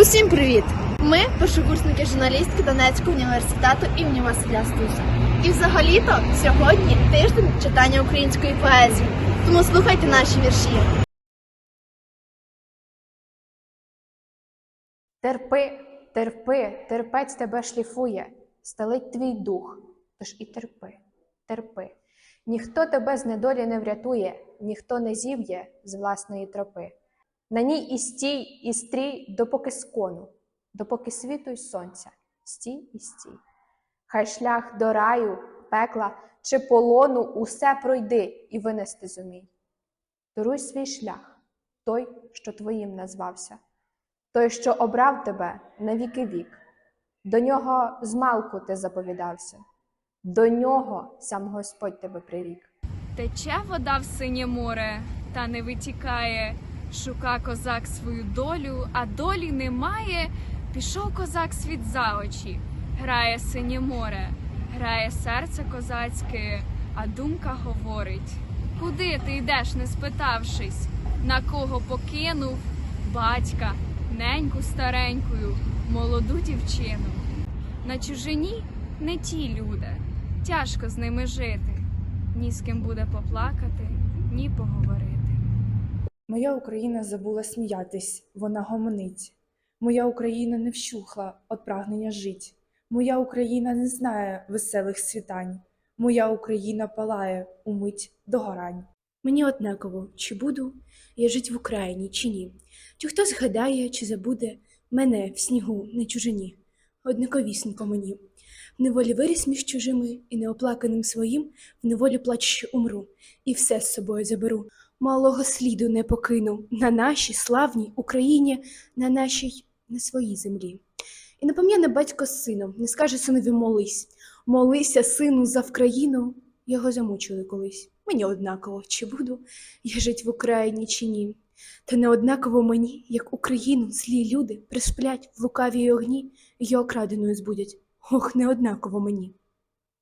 Усім привіт! Ми першокурсники журналістики Донецького університету імені Василя Стуса. І взагалі-то сьогодні тиждень читання української поезії. Тому слухайте наші вірші. Терпи, терпи, терпець тебе шліфує, стелить твій дух, тож і терпи, терпи. Ніхто тебе з недолі не врятує, ніхто не зів'є з власної тропи. На ній і стій, і стрій, допоки скону, допоки світу й сонця, стій і стій. Хай шлях до раю, пекла чи полону усе пройди і винести зумій. Даруй свій шлях, той, що твоїм назвався той, що обрав тебе на віки вік. До нього змалку ти заповідався, до нього сам Господь тебе прирік. Тече вода в синє море, та не витікає. Шука козак свою долю, а долі немає. Пішов козак світ за очі, грає синє море, грає серце козацьке, а думка говорить: Куди ти йдеш, не спитавшись, на кого покинув батька, неньку старенькою, молоду дівчину. На чужині не ті люди, тяжко з ними жити ні з ким буде поплакати, ні поговорити. Моя Україна забула сміятись, вона гомонить. Моя Україна не вщухла від прагнення жить. Моя Україна не знає веселих світань. Моя Україна палає умить догорань. Мені однаково, чи буду я жить в Україні, чи ні. Чи хто згадає, чи забуде мене в снігу на чужині. Однаковісінько мені. В неволі виріс між чужими і неоплаканим своїм, в неволі плачучи умру, і все з собою заберу. Малого сліду не покину на нашій славній Україні, на нашій, на своїй землі. І не пом'яне батько з сином, не скаже синові молись. Молися, сину, за Вкраїну. Його замучили колись. Мені однаково, чи буду я жить в Україні, чи ні. Та не однаково мені, як Україну, злі люди присплять в лукавій огні й окраденою збудять. Ох, не однаково мені.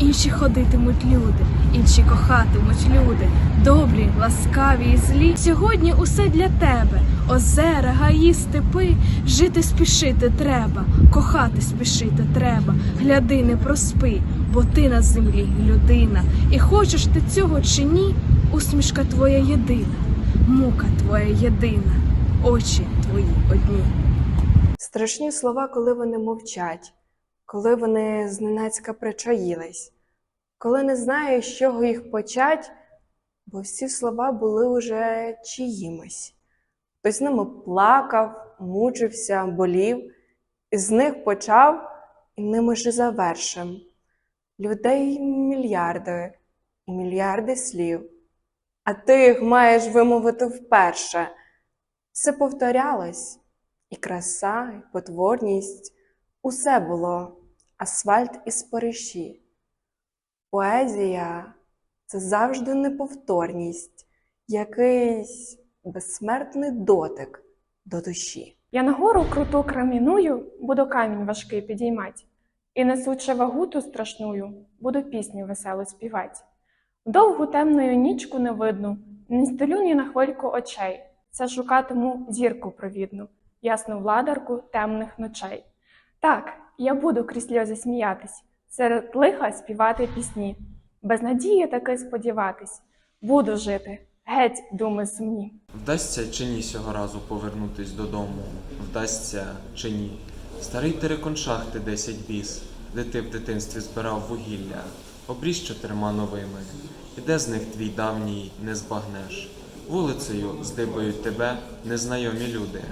інші ходитимуть люди, інші кохатимуть люди, добрі, ласкаві і злі. Сьогодні усе для тебе. Озера, гаї, степи, жити спішити треба, кохати спішити треба. Гляди, не проспи, бо ти на землі людина. І хочеш ти цього чи ні, усмішка твоя єдина, мука твоя єдина, очі твої одні. Страшні слова, коли вони мовчать, коли вони зненацька причаїлись, коли не знаєш, з чого їх почать, бо всі слова були уже чиїмось. Хтось ними плакав, мучився, болів, і з них почав і ними ж завершим. Людей мільярди і мільярди слів, а ти їх маєш вимовити вперше. Все повторялось, і краса, і потворність усе було асфальт і спориші. Поезія це завжди неповторність, якийсь безсмертний дотик до душі. Я на гору круту краміную, буду камінь важкий підіймать, і несучи вагу ту страшную, буду пісню веселу співать. Довгу темною нічку не видну, не стелю ні на хвильку очей. Це шукатиму зірку провідну, ясну владарку темних ночей. Так, я буду крізь сльози сміятись, серед лиха співати пісні, без надії таки сподіватись. Буду жити, геть думи сумні. Вдасться чи ні сього разу повернутись додому? Вдасться чи ні? Старий терекон шахти десять біс, де ти в дитинстві збирав вугілля, обріж чотирма новими, і де з них твій давній не збагнеш. Вулицею здибають тебе незнайомі люди.